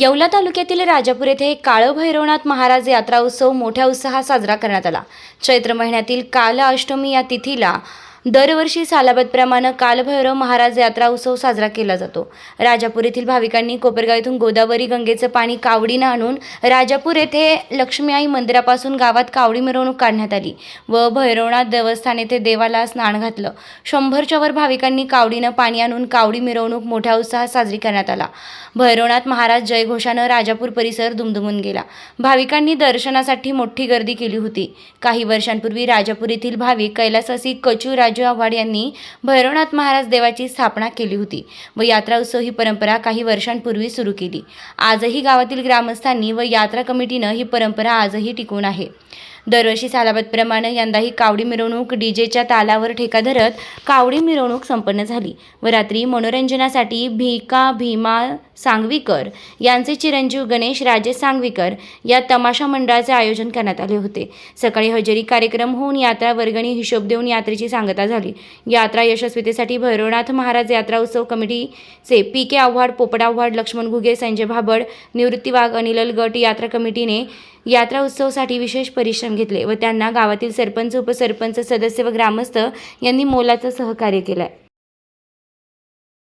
येवला तालुक्यातील राजापूर येथे काळ भैरवनाथ महाराज यात्रा उत्सव मोठ्या उत्साहात साजरा करण्यात आला. चैत्र महिन्यातील काल अष्टमी या तिथीला दरवर्षी सालाबतप्रमाणे कालभैरव महाराज यात्रा उत्सव साजरा केला जातो. राजापूर येथील भाविकांनी कोपरगाव येथून गोदावरी गंगेचं पाणी कावडीनं आणून राजापूर येथे लक्ष्मी आई मंदिरापासून गावात कावडी मिरवणूक काढण्यात आली व भैरवनाथ देवस्थान येथे देवाला स्नान घातलं. शंभरच्या वर भाविकांनी कावडीनं पाणी आणून कावडी मिरवणूक मोठ्या उत्साहात साजरी करण्यात आला. भैरवनाथ महाराज जयघोषानं राजापूर परिसर दुमदुमून गेला. भाविकांनी दर्शनासाठी मोठी गर्दी केली होती. काही वर्षांपूर्वी राजापूर येथील भाविक कैलासासी कचू राजू आव्हाड यांनी भैरवनाथ महाराज देवाची स्थापना केली होती व यात्रा उत्सव ही परंपरा काही वर्षांपूर्वी सुरू केली. आजही गावातील ग्रामस्थांनी व यात्रा कमिटीनं ही परंपरा आजही टिकून आहे. दरवर्षी सालाबतप्रमाणे यंदाही कावडी मिरवणूक डीजेच्या तालावर ठेका धरत कावडी मिरवणूक संपन्न झाली. व रात्री मनोरंजनासाठी भिका भीमा सांगवीकर यांचे चिरंजीव गणेश राजे सांगवीकर या तमाशा मंडळाचे आयोजन करण्यात आले होते. सकाळी हजेरी कार्यक्रम होऊन यात्रा वर्गणी हिशोब देऊन यात्रेची सांगता झाली. यात्रा यशस्वीतेसाठी भैरवनाथ महाराज यात्रा उत्सव कमिटीचे पी के आव्हाड पोपटा आव्हाड लक्ष्मण घुगे संजय भाबड निवृत्ती वाघ अनिल गट यात्रा कमिटीने यात्रा उत्सवासाठी विशेष परिश्रम घेतले व त्यांना गावातील सरपंच उपसरपंच सदस्य व ग्रामस्थ यांनी मोलाचं सहकार्य केलं